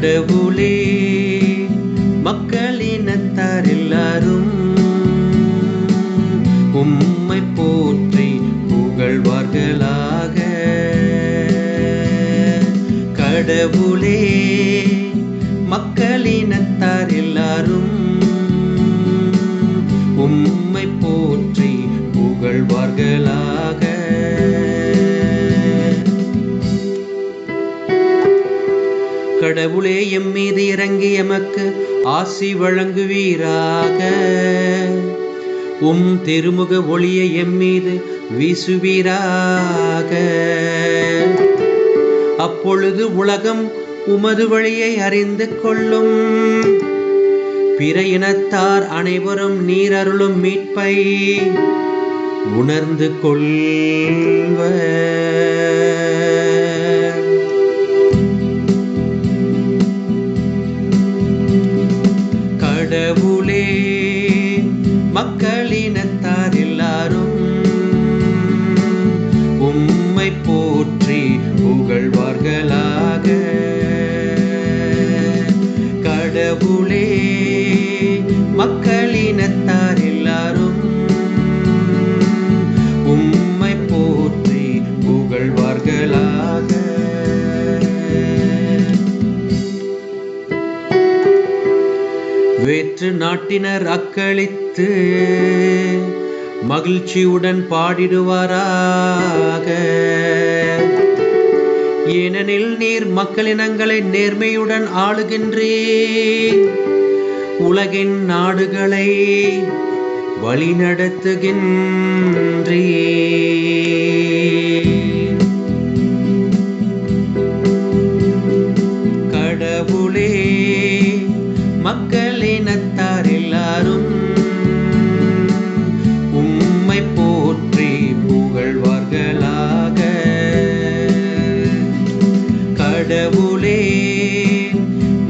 கடவுளே மக்களினத்தார் எல்லாரும் உம்மை போற்றி புகழ்வார்களாக. கடவுளே மக்களினத்தார் எல்லாரும் உம்மை போற்றி புகழ்வார்களாக. கடவுளே எம் மீது இறங்கி எமக்கு ஆசி வழங்குவீராக. உம் திருமுக ஒளியை எம் மீது வீசுவீராக. அப்பொழுது உலகம் உமது வழியை அறிந்து கொள்ளும். பிற இனத்தார் அனைவரும் நீரருளும் மீட்பை உணர்ந்து கொள்வர். வேற்று நாட்டினர் அக்களித்து மகிழ்ச்சியுடன் பாடிடுவாராக. ஏனெனில் நீர் மக்களினங்களை நேர்மையுடன் ஆளுகின்றீர். உலகின் நாடுகளை வழிநடத்துகின்றீர்.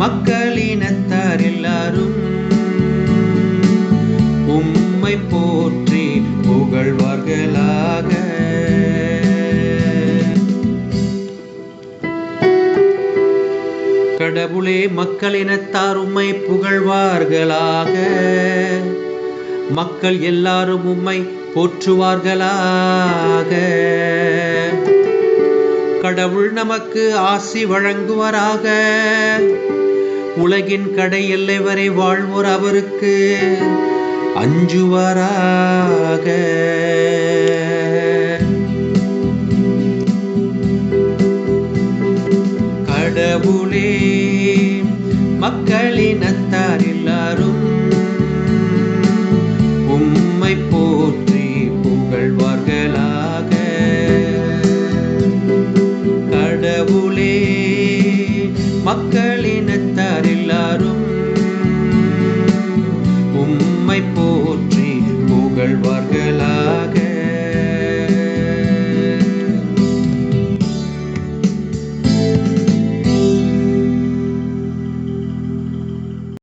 மக்களினத்தார் எல்லாரும் உம்மை போற்றி புகழ்வார்களாக. கடவுளே மக்களினத்தார் உம்மை புகழ்வார்களாக. மக்கள் எல்லாரும் உம்மை போற்றுவார்களாக. கடவுள் நமக்கு ஆசி வழங்குவாராக. உலகின் கடை எல்லை வரை வாழ்வோர் அவருக்கு அஞ்சுவாராக.